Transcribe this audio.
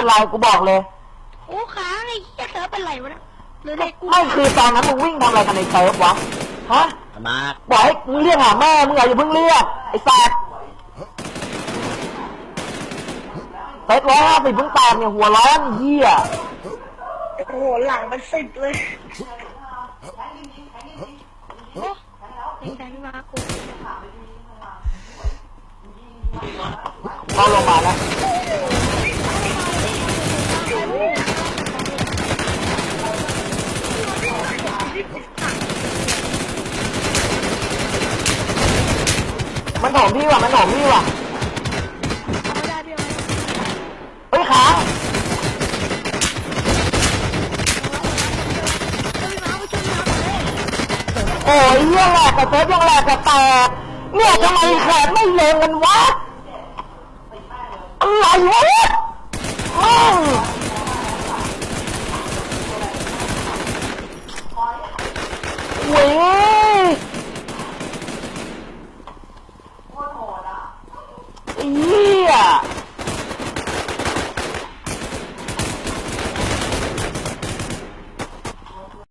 เป็นไรกูบอกเลย โอ้ค้างไอ้เหี้ยเซิร์ฟเป็นไรวะเนี่ยหรือในกูไม่คือตอนนั้นมึงวิ่งทำอะไรกันในเซิร์ฟวะฮะมากบอกให้มึงเรียกหาแม่มึงอะอย่าเพิ่งเรียกไอ้สัตว์เซตร้อยห้าสิบเพิ่งแตกเนี่ยหัวร้อนเหี้ยโอ้โหหลังมันสิบเลยโอ้ยังไงมากูเข้าลงมาลน มันโถมพี่ว่ะ มันโถมพี่ว่ะ ไม่ได้พี่เฮ้ยค้างเอ้ยมาไปช่วยมาเลยโอ้ยเหี้ยแหลกกับเซฟยังแหลกกับแตกเนี่ยทำไมแขกไม่เลงกันวะอะไรวะอืมเว้ย